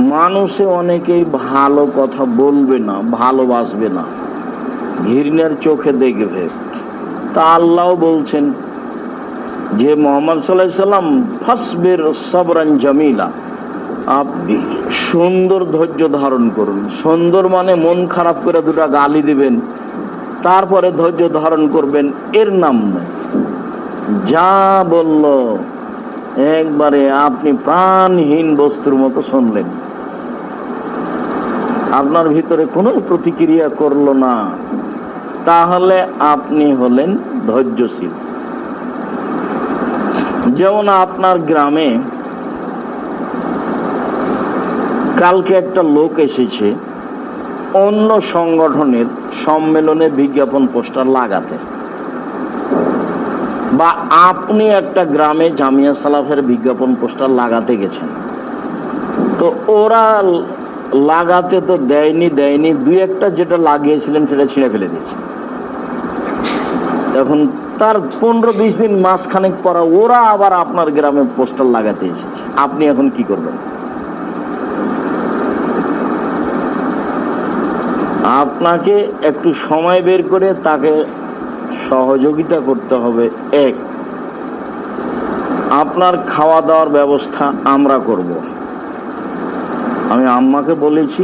মানুষে অনেকেই ভালো কথা বলবে না, ভালোবাসবে না। ঘৃণার চোখে দেখবে। তা আল্লাহ বলছেন যে মোহাম্মদ সাল্লাহ সাল্লাম, ফসবের সবরান জামিলা। আপনি সুন্দর ধৈর্য ধারণ করুন। সুন্দর মানে মন খারাপ করে দুটা গালি দিবেন, তারপরে ধৈর্য ধারণ করবেন, এর নাম যা বলল, একবারে আপনি প্রাণহীন বস্তুর মতো শুনলেন। আপনার ভিতরে কোনো প্রতিক্রিয়া করল না, তাহলে আপনি হলেন ধৈর্যশীল। যেমন আপনার গ্রামে কালকে একটা লোক এসেছে, অন্য সংগঠনের সম্মেলনে বিজ্ঞাপন পোস্টার লাগাতে। বা আপনি একটা গ্রামে জামিয়া সালাফের বিজ্ঞাপন পোস্টার লাগাতে গেছেন। তো ওরা লাগাতে তো দেয়নি দেয়নি। দুই একটা যেটা লাগিয়েছিলেন সেটা ছিঁড়ে ফেলে দিয়েছে। এখন তার পনেরো বিশ দিন মাসখানেক পরে ওরা আবার আপনার গ্রামে পোস্টার লাগাতে এসেছে। আপনি এখন কি করবেন? আপনাকে একটু সময় বের করে তাকে সহযোগিতা করতে হবে। এক, আপনার খাওয়া দাওয়ার ব্যবস্থা আমরা করব। আমি আম্মাকে বলেছি,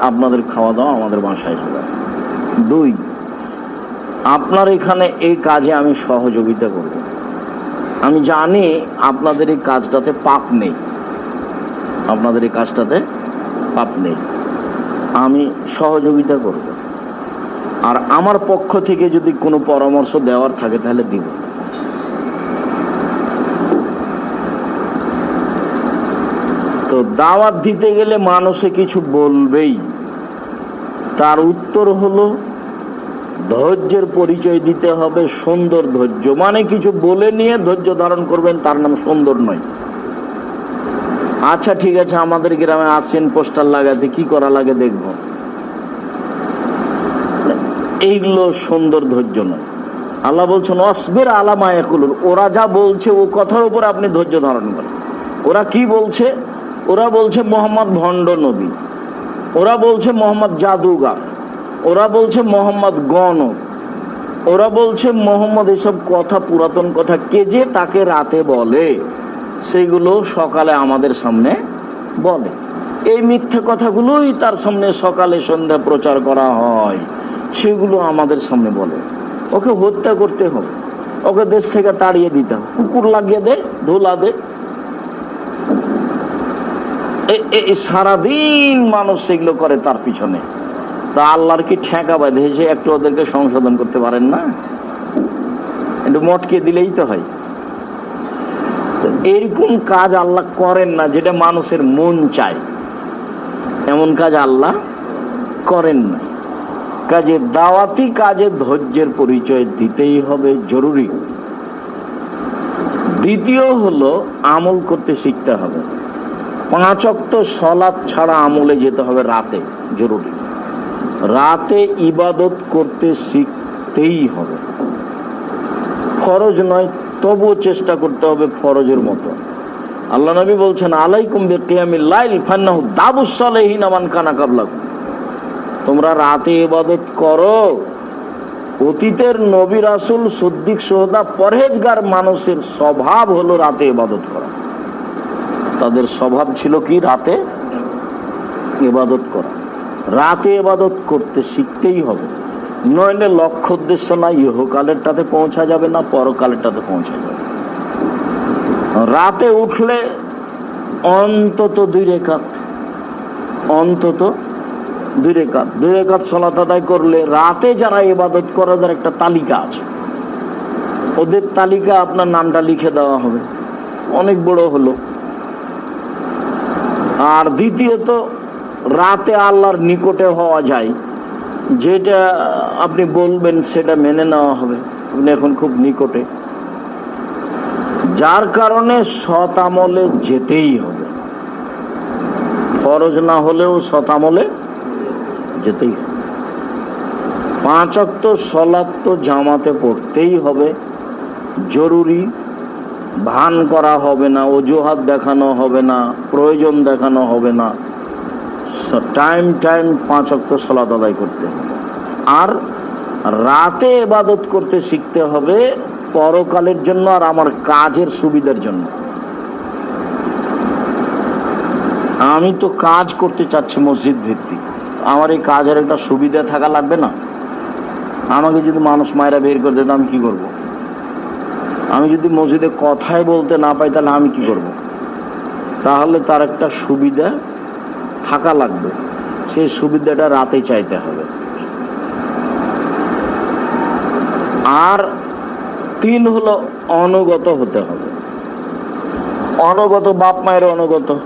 আপনাদের খাওয়া দাওয়া আমাদের বাসায় হবে দুই, আপনার এখানে এই কাজে আমি সহযোগিতা করব। আমি জানি আপনাদের এই কাজটাতে পাপ নেই। আপনাদের এই কাজটাতে পাপ নেই। আমি সহযোগিতা করব। আর আমার পক্ষ থেকে যদি কোনো পরামর্শ দেওয়ার থাকে তাহলে দিব। তো দাওয়াত দিতে গেলে মানুষে কিছু বলবেই। তার উত্তর হলো, ধৈর্যের পরিচয় দিতে হবে, সুন্দর ধৈর্য। মানে কিছু বলে নিয়ে ধৈর্য ধারণ করবেন, তার নাম সুন্দর নয়। আচ্ছা ঠিক আছে, আমাদের গ্রামে আসেন পোস্টার লাগাতে কি করা লাগে দেখব। এইগুলো সুন্দর ধৈর্য নয়। আল্লাহ বলছেন, অসবের আলামা একুলুর ওরা যা বলছে, ও কথার উপর আপনি ধৈর্য ধারণ করেন। ওরা কি বলছে? ওরা বলছে মোহাম্মদ ভণ্ড নবী। ওরা বলছে মোহাম্মদ জাদুগার। ওরা বলছে মোহাম্মদ গণক। ওরা বলছে মোহাম্মদ এসব কথা, পুরাতন কথা কে যে তাকে রাতে বলে, সেগুলো সকালে আমাদের সামনে বলে। এই মিথ্যে কথাগুলোই তার সামনে সকালে সন্ধ্যা প্রচার করা হয়, সেগুলো আমাদের সামনে বলে। ওকে হত্যা করতে হবে। ওকে দেশ থেকে তাড়িয়ে দিতে হবে। কুকুর লাগিয়ে দে, ধুলা দে সারাদিন মানুষ সেগুলো করে তার পিছনে। তা আল্লাহর কি ঠেকা বাঁধে? যে একটু ওদেরকে সংশোধন করতে পারেন না? একটু মটকে দিলেই তো হয়। এরকম কাজ আল্লাহ করেন না যেটা মানুষের মন চায়। এমন কাজ আল্লাহ করেন না। কাজে দাওয়াতি, কাজে ধৈর্যের পরিচয় দিতেই হবে, জরুরি। দ্বিতীয় হলো আমল করতে শিখতে হবে। পাঁচ অক্ত সলাদ ছাড়া আমলে যেতে হবে রাতে, জরুরি। রাতে ইবাদত করতে শিখতেই হবে। ফরজ নয়, তবুও চেষ্টা করতে হবে ফরজের মতো। আল্লাহ নবী বলছেন, আলাইকুম বিকিয়ামিল লাইল ফান্নাহু কানা কাবলাকুম। তোমরা রাতে ইবাদত করো, অতীতের নবী রাসূল, সদ্দিক, সোহদা, পরহেজগার মানুষের স্বভাব হলো রাতে ইবাদত করা। তাদের স্বভাব ছিল কি? রাতে এবাদত করা। রাতে এবাদত করতে শিখতেই হবে। নইলে লক্ষ্য উদ্দেশ্য না ইহকালেরটাতে পৌঁছা যাবে না, পরকালেরটাতে পৌঁছা যাবে রাতে উঠলে অন্তত দুই রেখাত, অন্তত দুই রেখাত। দুই রেখাত সলাত আদায় করলে রাতে যারা ইবাদত করে, ওদের একটা তালিকা আছে। ওদের তালিকা আপনার নামটা লিখে দেওয়া হবে। অনেক বড় হলো। আর দ্বিতীয়ত, রাতে আল্লাহর নিকটে হওয়া যায়। যেটা আপনি বলবেন সেটা মেনে নেওয়া হবে। আপনি এখন খুব নিকটে। যার কারণে আমলে যেতেই হবে। ফরজ না হলেও আমলে যেতেই হবে। পাঁচ তো জামাতে পড়তেই হবে। জরুরি ভান করা হবে না, অজুহাত দেখানো হবে না, প্রয়োজন দেখানো হবে না। টাইম টাইম পাঁচ অক্ট সলাত আদায় করতে হবে। আর রাতে এবাদত করতে শিখতে হবে পরকালের জন্য আর আমার কাজের সুবিধার জন্য। আমি তো কাজ করতে চাচ্ছি মসজিদ ভিত্তিক। আমার এই কাজের একটা সুবিধা থাকা লাগবে না। আমাকে যদি মানুষ মায়েরা বের করে দেয় আমি কি করব। আমি যদি মসজিদে কথাই বলতে না পাই, তাহলে আমি কি করব। তাহলে তার একটা সুবিধা থাকা লাগবে। সেই সুবিধাটা রাতে চাইতে হবে। আর তিন হলো অনুগত হতে হবে। অনুগত বাপ মায়ের অনুগত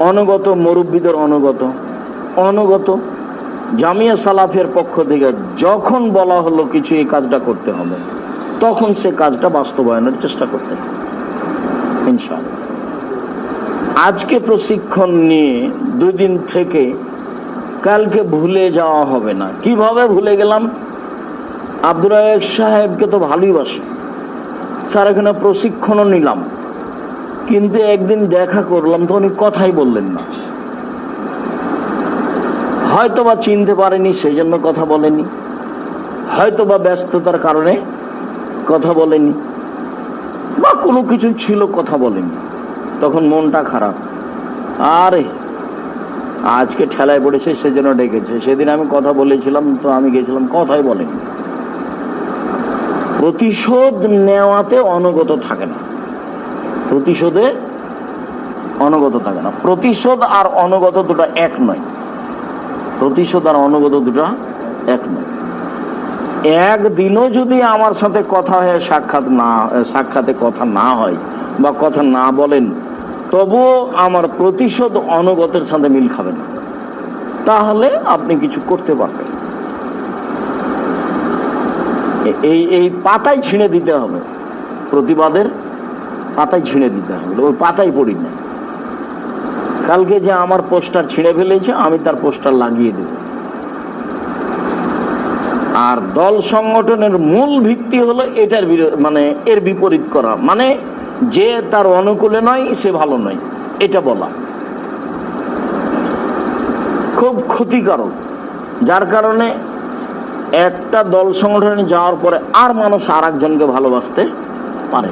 অনুগত মুরব্বীদের অনুগত অনুগত জামিয়া সালাফের পক্ষ থেকে যখন বলা হলো কিছু এই কাজটা করতে হবে। তখন সে কাজটা বাস্তবায়নের চেষ্টা করতে ইনশাআল্লাহ। আজকে প্রশিক্ষণ নিয়ে দুই দিন থেকে কালকে ভুলে যাওয়া হবে না। কীভাবে ভুলে গেলাম? আব্দুর সাহেবকে তো ভালোই বাসি। স্যার, এখানে প্রশিক্ষণও নিলাম। কিন্তু একদিন দেখা করলাম তো উনি কথাই বললেন না। হয়তো বা চিনতে পারেনি, সেই জন্য কথা বলেনি। হয়তো বা ব্যস্ততার কারণে কথা বলেনি বা কোনো কিছু ছিল কথা বলেনি। তখন মনটা খারাপ। আরে, আজকে ঠেলায় পড়েছে, সেজন্য ডেকেছে। সেদিন আমি কথা বলেছিলাম, তো আমি গেছিলাম, কথাই বলেনি। প্রতিশোধ নেওয়াতে অনগত থাকে না। প্রতিশোধে অনগত থাকে না। প্রতিশোধ আর অনগত দুটো এক নয়। প্রতিশোধ আর অনগত দুটো এক নয়। একদিনও যদি আমার সাথে কথা হয়ে, সাক্ষাৎ না, সাক্ষাতে কথা না হয় বা কথা না বলেন, তবুও আমার প্রতিশোধ অনুগতের সাথে মিল খাবে না। তাহলে আপনি কিছু করতে পারবেন। এই এই পাতায় ছিঁড়ে দিতে হবে। প্রতিবাদের পাতায় ছিঁড়ে দিতে হবে। ওই পাতায় পড়ি না। কালকে যে আমার পোস্টার ছিঁড়ে ফেলেছে, আমি তার পোস্টার লাগিয়ে দেব। আর দল সংগঠনের মূল ভিত্তি হলো এটার মানে এর বিপরীত করা। মানে যে তার অনুকূলে নয়, সে ভালো নয়। এটা বলা। খুব ক্ষতিকারক। যার কারণে একটা দল সংগঠনে যাওয়ার পরে আর মানুষ আর একজনকে ভালোবাসতে পারে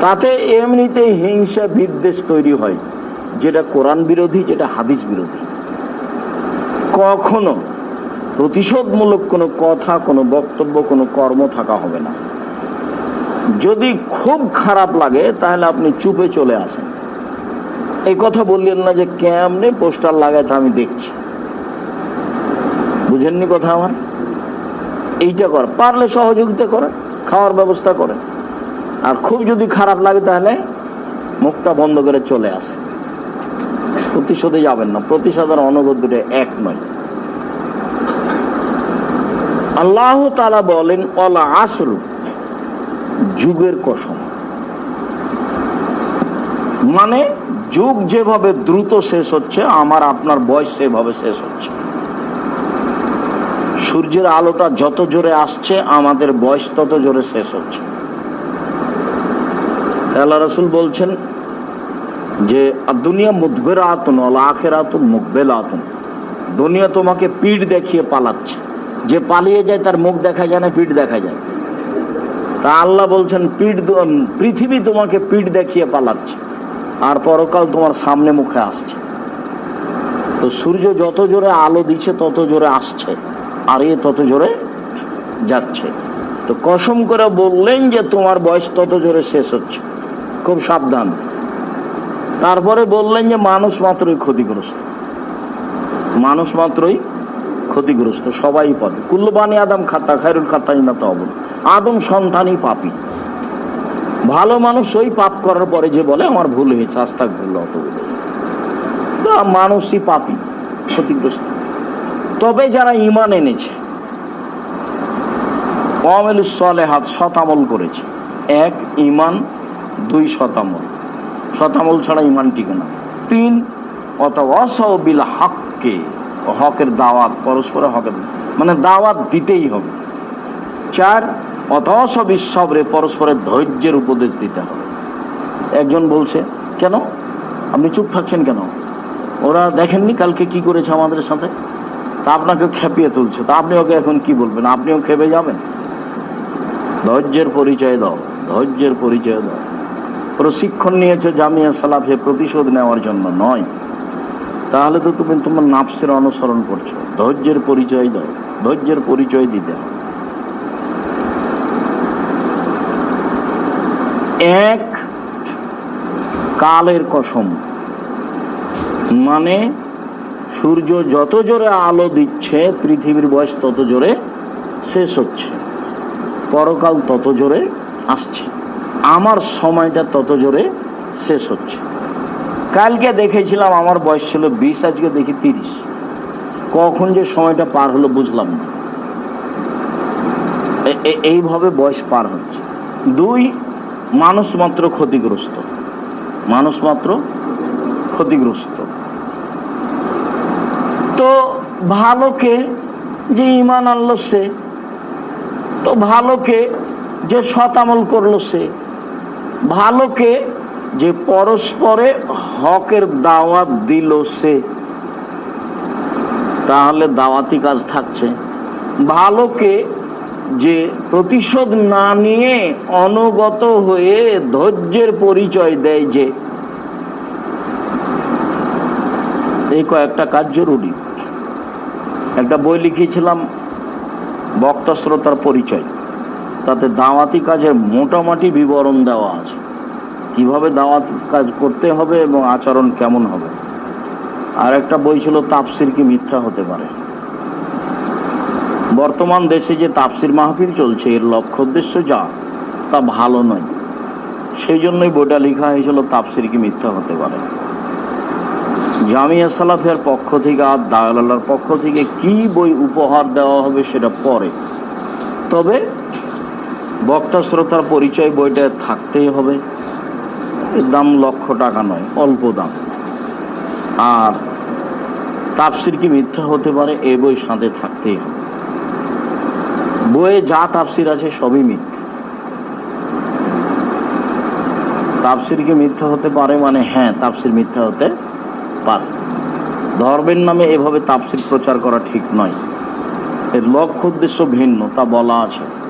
তাতে এমনিতেই হিংসা বিদ্বেষ তৈরি হয়। যেটা কোরআন বিরোধী, যেটা হাদিস বিরোধী। কখনো প্রতিশোধমূলক কোনো কথা, কোনো বক্তব্য, কোনো কর্ম থাকা হবে না। যদি খুব খারাপ লাগে, তাহলে আপনি চুপে চলে আসেন। এই কথা বললেন না যে কেমনে পোস্টার লাগায় তা আমি দেখছি। বুঝেননি কথা আমার? এইটা কর, পারলে সহযোগিতা করে খাওয়ার ব্যবস্থা করে আর খুব যদি খারাপ লাগে, তাহলে মুখটা বন্ধ করে চলে আসে প্রতিশোধে যাবেন না প্রতিশোধ আর দুটো এক নয়। আল্লাহ তালা বলেন অলা আসরু যুগের কসম। মানে যুগ যেভাবে দ্রুত শেষ হচ্ছে, আমার, আপনার বয়স সেভাবে শেষ হচ্ছে। সূর্যের আলোটা যত জোরে আসছে, আমাদের বয়স তত জোরে শেষ হচ্ছে। আল্লাহ রসুল বলছেন যে দুনিয়া মুদবের আতন অল আখের আতন মুকবেল আতন দুনিয়া তোমাকে পিঠ দেখিয়ে পালাচ্ছে। যে পালিয়ে যায় তার মুখ দেখা যায় না, পিঠ দেখা যায়। তা আল্লাহ বলছেন, পিঠ পৃথিবী তোমাকে পিঠ দেখিয়ে পালাচ্ছে, আর পরকাল তোমার সামনে মুখে আসছে। তো সূর্য যত জোরে আলো দিচ্ছে, তত জোরে আসছে, আর এ তত জোরে যাচ্ছে। তো কসম করে বললেন যে, তোমার বয়স তত জোরে শেষ হচ্ছে। খুব সাবধান। তারপরে বললেন যে, মানুষ মাত্রই ক্ষতিগ্রস্ত। মানুষ মাত্রই ক্ষতিগ্রস্ত সবাই পাবে। কুল্লবানি আদম খাতা, খায়রুল খাতা ইনা তো আদম সন্তানই পাপি। ভালো মানুষ ওই পাপ করার পরে যে বলে, আমার ভুল হয়েছে আস্তাক ভুল অত মানুষই পাপি, ক্ষতিগ্রস্ত। তবে যারা ইমান এনেছে অমেল সলেহাত শতামল করেছে। এক ইমান দুই, শতামল। শতামল ছাড়া ইমান টিকে না। তিন অত অসবিল হককে। হকের দাওয়াত, পরস্পরের হকের মানে দাওয়াত দিতেই হবে। চার অতস বিশ্বরে পরস্পরের ধৈর্যের উপদেশ দিতে হবে। একজন বলছে, কেন? আপনি চুপ থাকছেন কেন? ওরা দেখেননি কালকে কি করেছে আমাদের সাথে? তা আপনাকে খেপিয়ে তুলছে। তা আপনি ওকে এখন কি বলবেন? আপনিও খেপে যাবেন? ধৈর্যের পরিচয় দাও, ধৈর্যের পরিচয় দাও। প্রশিক্ষণ নিয়েছে জামিয়া সালাফে প্রতিশোধ নেওয়ার জন্য নয়। তাহলে তো তুমি তোমার নাফসের অনুসরণ করছ। ধৈর্যের পরিচয় দাও। ধৈর্যের পরিচয় দিতে হবে। এক কালের কসম। মানে সূর্য যত জোরে আলো দিচ্ছে, পৃথিবীর বয়স তত জোরে শেষ হচ্ছে। পরকাল তত জোরে আসছে। আমার সময়টা তত জোরে শেষ হচ্ছে। কালকে দেখেছিলাম আমার বয়স ছিল বিশ, আজকে দেখি তিরিশ। কখন যে সময়টা পার হলো বুঝলাম না। এইভাবে বয়স পার হচ্ছে। দুই, মানুষ মাত্র ক্ষতিগ্রস্ত। মানুষ মাত্র ক্ষতিগ্রস্ত। তো ভালোকে যে ইমান আনলো সে, তো ভালোকে যে শতামল করল সে, ভালোকে যে পরস্পরে হকের দাওয়াত দিল সে, তাহলে দাওয়াতি কাজ থাকছে। ভালোকে যে প্রতিশোধ না নিয়ে অনুগত হয়ে ধৈর্যের পরিচয় দেয় যে এই কয়েকটা কাজ জরুরি। একটা বই লিখেছিলাম, বক্তা শ্রোতার পরিচয়। তাতে দাওয়াতি কাজের মোটামুটি বিবরণ দেওয়া আছে। কীভাবে দাওয়াত কাজ করতে হবে এবং আচরণ কেমন হবে? আর একটা বই ছিল তাপসির কি মিথ্যা হতে পারে? বর্তমান দেশে যে তাপসির মাহফিল চলছে, এর লক্ষ্য উদ্দেশ্য যা, তা ভালো নয়। সেই জন্যই বইটা লেখা হয়েছিল তাপসির কি মিথ্যা হতে পারে? জামিয়া সালাফের পক্ষ থেকে আর দায়ালার পক্ষ থেকে কি বই উপহার দেওয়া হবে সেটা পরে। তবে বক্তা শ্রোতার পরিচয় বইটা থাকতেই হবে। দাম লক্ষ টাকা নয়, অল্প দাম। আর তাপসির কি মিথ্যা হতে পারে? এ বই সাথে থাকতেই হবে। বইয়ে যা তাপসির আছে সবই মিথ্যা। তাপসির কি মিথ্যা হতে পারে? মানে হ্যাঁ তাপসির মিথ্যা হতে পারে। ধর্মের নামে এভাবে তাপসির প্রচার করা ঠিক নয়। এর লক্ষ্য উদ্দেশ্য ভিন্ন, তা বলা আছে।